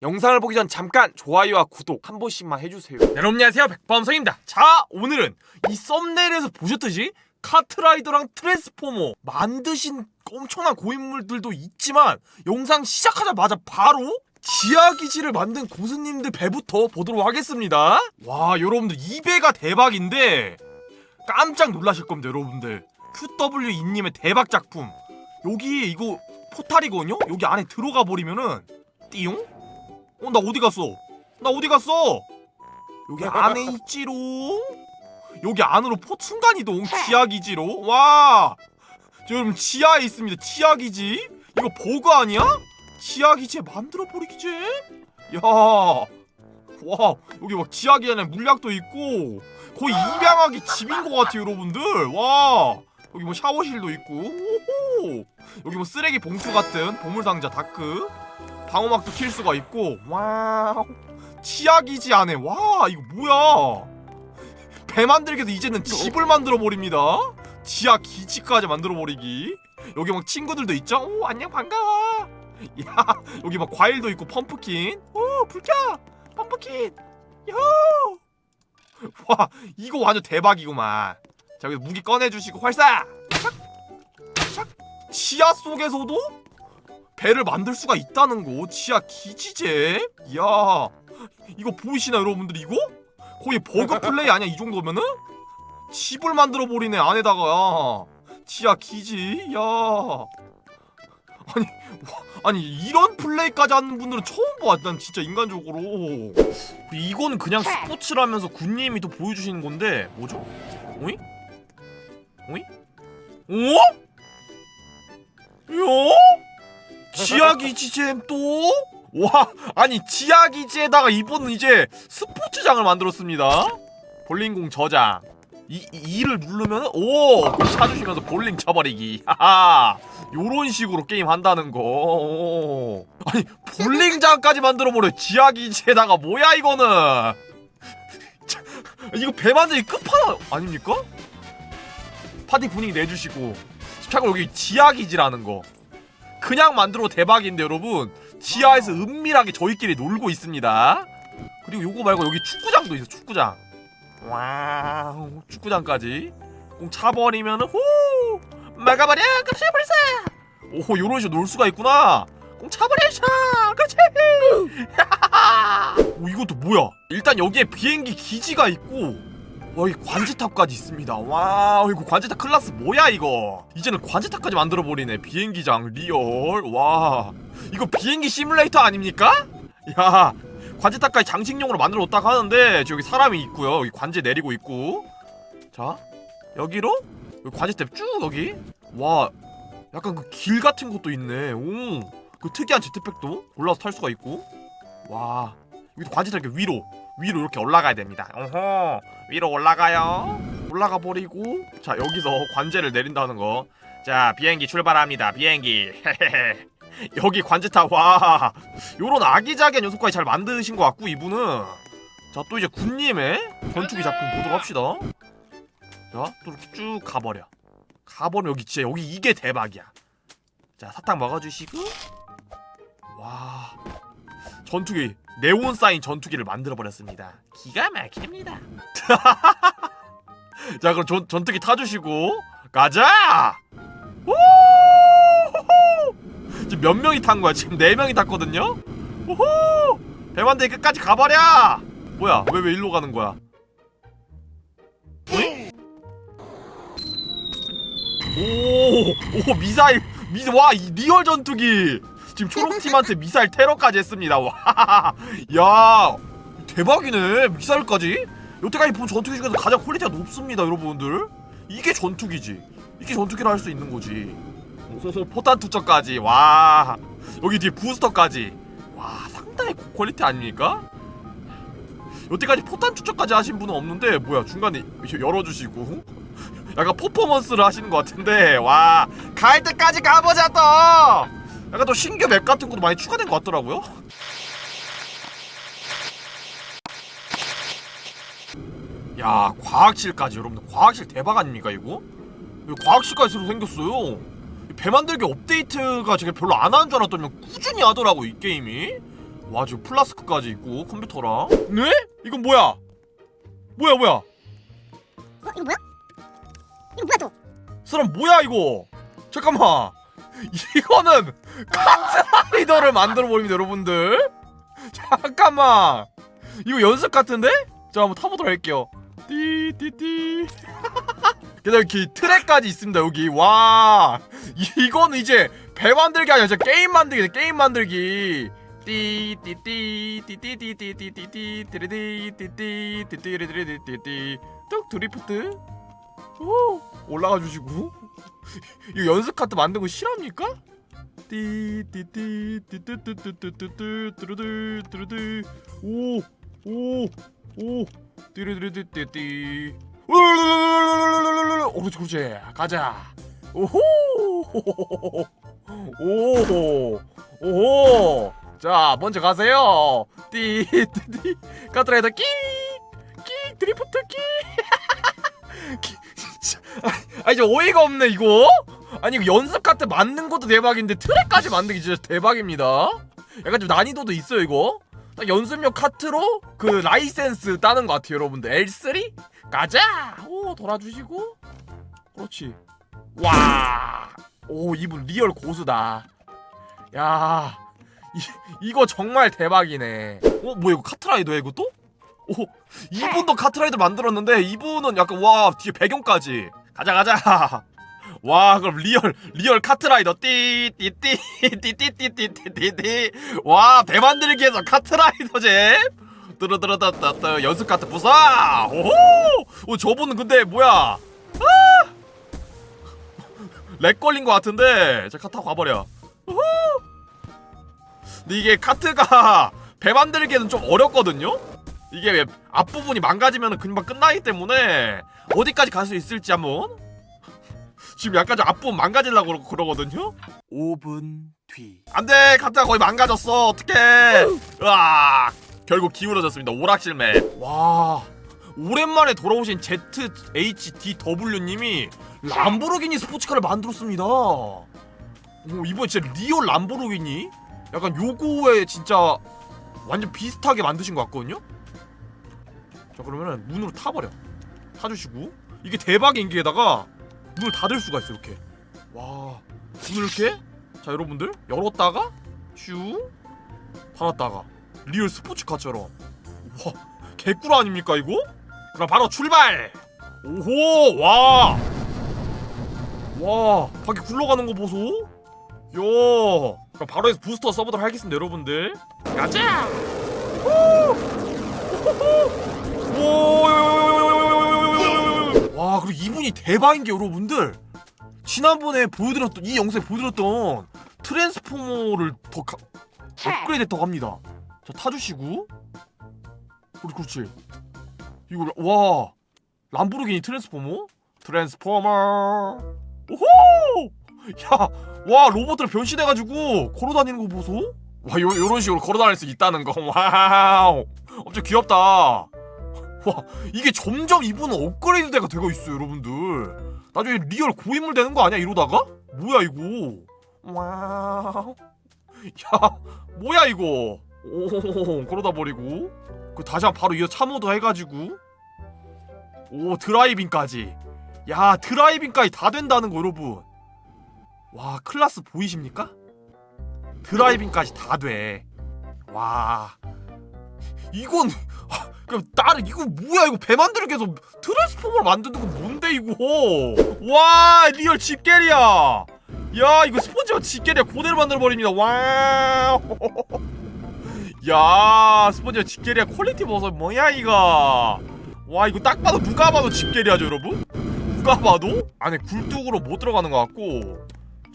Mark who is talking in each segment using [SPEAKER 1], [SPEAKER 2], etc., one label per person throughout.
[SPEAKER 1] 영상을 보기 전 잠깐 좋아요와 구독 한 번씩만 해주세요. 네, 여러분 안녕하세요 백범성입니다. 자 오늘은 이 썸네일에서 보셨듯이 카트라이더랑 트랜스포머 만드신 엄청난 고인물들도 있지만 영상 시작하자마자 바로 지하기지를 만든 고수님들 배부터 보도록 하겠습니다. 와 여러분들 이 배가 대박인데 깜짝 놀라실 겁니다 여러분들. QW2님의 대박 작품. 여기 이거 포탈이거든요? 여기 안에 들어가 버리면은 띠용? 어, 나 어디 갔어? 나 어디 갔어? 여기 안에 있지롱? 여기 안으로 포 순간이동 지하기지로? 와! 저 여러분 지하에 있습니다 지하기지? 이거 버그 아니야? 지하기지에 만들어버리기지? 야! 와 여기 막 지하기 안에 물약도 있고 거의 입양하기 집인 것 같아요 여러분들 와 여기 뭐 샤워실도 있고 오호 여기 뭐 쓰레기 봉투 같은 보물상자 다크 방어막도 킬 수가 있고 와우. 치약이지 안에. 와 이거 뭐야? 배 만들기도 이제는 집을 만들어 버립니다. 지하 기지까지 만들어 버리기. 여기 막 친구들도 있죠? 오 안녕 반가워. 야 여기 막 과일도 있고 펌프킨. 오 불켜. 펌프킨. 요와 이거 완전 대박이구만. 자 여기 무기 꺼내주시고 활사! 샥! 샥! 지하 속에서도 배를 만들 수가 있다는 거 지하 기지제 이야 이거 보이시나 여러분들 이거? 거의 버그 플레이 아니야 이 정도면은? 집을 만들어 버리네 안에다가 지하 기지 야 아니 와, 아니 이런 플레이까지 하는 분들은 처음 봐난 진짜 인간적으로 이거는 그냥 스포츠라면서 군님이 또 보여주시는 건데 뭐죠? 오이? 오이? 오? 요? 지하기지잼 또? 와 아니 지하기지에다가 이분은 이제 스포츠장을 만들었습니다. 볼링공 저장. 이, 이 2를 누르면 오 그걸 찾으시면서 볼링 쳐버리기. 하하. 요런 식으로 게임 한다는 거. 오. 아니 볼링장까지 만들어버려. 지하기지에다가 뭐야 이거는? 자, 이거 배 만들기 끝판왕 아닙니까? 파티 분위기 내주시고. 참고로 여기 지하기지라는 거 그냥 만들어도 대박인데 여러분. 지하에서 은밀하게 저희끼리 놀고 있습니다. 그리고 요거 말고 여기 축구장도 있어 축구장. 와우 축구장까지. 공 차버리면은 후 막아버려! 그렇지 벌써! 오 요런 식으로 놀 수가 있구나. 공 차버려 샤! 그렇지! 오 이것도 뭐야? 일단 여기에 비행기 기지가 있고 와, 이 관제탑까지 있습니다. 와, 이거 관제탑 클라스 뭐야 이거? 이제는 관제탑까지 만들어 버리네. 비행기장 리얼. 와, 이거 비행기 시뮬레이터 아닙니까? 야, 관제탑까지 장식용으로 만들어 놓다가 하는데 저기 사람이 있고요. 여기 관제 내리고 있고. 자, 여기로 여기 관제탑 쭉 여기. 와, 약간 그 길 같은 것도 있네. 오, 그 특이한 제트팩도 올라서 탈 수가 있고. 와, 여기도 관제탑 이렇게 위로. 위로 이렇게 올라가야 됩니다. 어허, 위로 올라가요. 올라가 버리고 자 여기서 관제를 내린다는 거. 자 비행기 출발합니다. 비행기. 여기 관제탑 와. 요런 아기자기한 요소까지 잘 만드신 것 같고 이분은 자 또 이제 군님의 건축이 작품 보도록 합시다. 자또 이렇게 쭉 가버려. 가버려 여기 진짜 여기 이게 대박이야. 자 사탕 먹어주시고 와 전투기 네온 사인 전투기를 만들어 버렸습니다. 기가 막힙니다. 자 그럼 전, 전투기 타주시고 가자. 우! 지금 몇 명이 탄 거야? 지금 네 명이 탔거든요. 우후! 배만대 끝까지 가버려. 뭐야? 왜 왜 일로 가는 거야? 오, 오 미사일 미, 와, 이 리얼 전투기. 지금 초록팀한테 미사일 테러까지 했습니다. 와, 야, 대박이네. 미사일까지. 여태까지 본 전투기 중에서 가장 퀄리티가 높습니다, 여러분들. 이게 전투기지. 이게 전투기를 할수 있는 거지. 오, 포탄 투척까지. 와, 여기 뒤에 부스터까지. 와, 상당히 고퀄리티 아닙니까? 여태까지 포탄 투척까지 하신 분은 없는데 뭐야 중간에 열어주시고 약간 퍼포먼스를 하시는 것 같은데 와 갈 때까지 가보자 또 약간 또 신규 맵 같은 것도 많이 추가된 것 같더라고요 야 과학실까지 여러분들 과학실 대박 아닙니까 이거? 과학실까지 새로 생겼어요 배 만들기 업데이트가 제가 별로 안 하는 줄 알았더니 꾸준히 하더라고 이 게임이 와 지금 플라스크까지 있고 컴퓨터랑 네? 이건 뭐야? 뭐야 뭐야
[SPEAKER 2] 어? 이거 뭐야? 이거 뭐야 또?
[SPEAKER 1] 사람 뭐야 이거 잠깐만 이거는 카트 라이더를 만들어 버립니다 여러분들 잠깐만 이거 연습 같은데? 자 한번 타보도록 할게요 띠띠띠 그다음에 이렇게 트랙까지 있습니다 여기 와 이- 이거는 이제 배 만들기 아니라 진짜 게임 만들기 게임 만들기 띠띠띠 띠띠띠띠띠띠띠 띠리띠띠띠 띠띠리띠띠띠띠 뚝 드리프트 오 올라가 주시고 이거 연습 카트 만든 거 실합니까? 띠띠띠 띠띠띠띠띠띠 뚜루드 뚜루드 오오오 띠르르르띠띠 오 그렇지 가자 오호 오호 오호 자 먼저 가세요 띠띠띠 카트라이더 끼끼 드리프트 끼 아 이제 어이가 없네 이거? 아니 이거 연습 카트 만든 것도 대박인데 트랙까지 만들기 진짜 대박입니다. 약간 좀 난이도도 있어요 이거? 딱 연습용 카트로 그 라이센스 따는 것 같아요 여러분들. L3 가자! 오 돌아주시고. 그렇지. 와 오 이분 리얼 고수다. 야 이, 이거 정말 대박이네. 어 뭐야 이거 카트라이더야 이것도? 오 이분도 카트라이더 만들었는데 이분은 약간 와 뒤에 배경까지 가자 가자. 와 그럼 리얼 리얼 카트라이더 띠띠띠띠띠띠띠띠띠 와배 만들기에서 카트라이더제 뜨르뜨르뜨뜨 연습 카트 부사 오호! 오, 저분은 근데 뭐야? 아! 렉 걸린 것 같은데. 자 카트 타고 가버려. 오호! 근데 이게 카트가 배 만들기에는 좀 어렵거든요 이게 왜 앞부분이 망가지면 금방 끝나기 때문에 어디까지 갈 수 있을지 한번? 지금 약간 좀 앞부분 그러- 그러거든요? 5분 뒤. 안돼! 카트가 거의 망가졌어! 어떡해! 으아! 결국 기울어졌습니다. 오락실 맵 와 오랜만에 돌아오신 ZHDW님이 람보르기니 스포츠카를 만들었습니다. 오 이번에 진짜 리얼 람보르기니? 약간 요거에 진짜 완전 비슷하게 만드신 것 같거든요 자 그러면은 문으로 타버려. 타주시고. 이게 대박인 게다가 문을 닫을 수가 있어 이렇게. 와. 문을 이렇게? 자 여러분들. 열었다가 슈. 닫았다가. 리얼 스포츠카처럼. 와. 개꿀 아닙니까 이거? 그럼 바로 출발! 오호! 와! 와, 밖에 굴러가는 거 보소? 야, 그럼 바로 해서 부스터 써보도록 하겠습니다, 여러분들. 가자! 오! 와, 그리고 이분이 대박인 게 여러분들. 지난번에 보여드렸던 이 영상에 보여드렸던 트랜스포머를 더 가, 업그레이드 했다고 합니다. 자, 타주시고. 그렇지, 그렇지. 이거 와, 람보르기니 트랜스포머? 트랜스포머. 오호! 야, 와 로봇들 변신해가지고 걸어다니는 거 보소? 와, 요 요런 식으로 걸어다닐 수 있다는 거. 와우, 엄청 귀엽다. 와, 이게 점점 이분은 업그레이드가 되고 있어요, 여러분들. 나중에 리얼 고인물 되는 거 아니야 이러다가? 뭐야 이거? 와우. 야, 뭐야 이거? 오, 걸어다 버리고. 그 다시 한번 바로 이어 참호도 해가지고. 오, 드라이빙까지. 야 드라이빙까지 다 된다는 거 여러분 와 클라스 보이십니까? 드라이빙까지 다 돼 와 이건 아, 그럼 다른 이거 뭐야? 이거 배 만들기 위해서 트랜스포머를 만드는 건 뭔데 이거? 와 리얼 집게리야. 야 이거 스폰지가 집게리야. 그대로 만들어버립니다. 와우. 야 스폰지가 집게리야. 퀄리티 버섯 뭐야 이거? 와 이거 딱 봐도 누가 봐도 집게리하죠 여러분? 누가 봐도? 안에 굴뚝으로 못 들어가는 것 같고.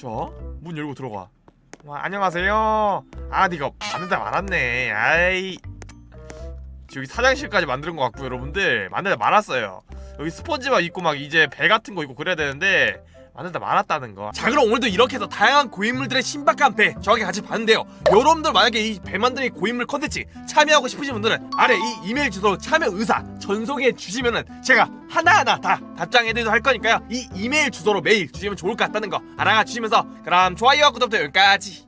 [SPEAKER 1] 자문 열고 들어가. 와 안녕하세요. 아 니가 만들다 말았네. 아이 여기 사장실까지 만드는 것 같고 여러분들. 만들다 말았어요. 여기 스펀지밥 있고 막 이제 배 같은 거 있고 그래야 되는데 만들다 말았다는 거 자 그럼 오늘도 이렇게 해서 다양한 고인물들의 신박한 배 저에게 같이 봤는데요. 여러분들 만약에 이 배 만드는 고인물 컨텐츠 참여하고 싶으신 분들은 아래 이 이메일 주소로 참여 의사 전송해 주시면은 제가 하나하나 다 답장해드리도록 할 거니까요. 이 이메일 주소로 메일 주시면 좋을 것 같다는 거 알아가 주시면서 그럼 좋아요와 구독부터 여기까지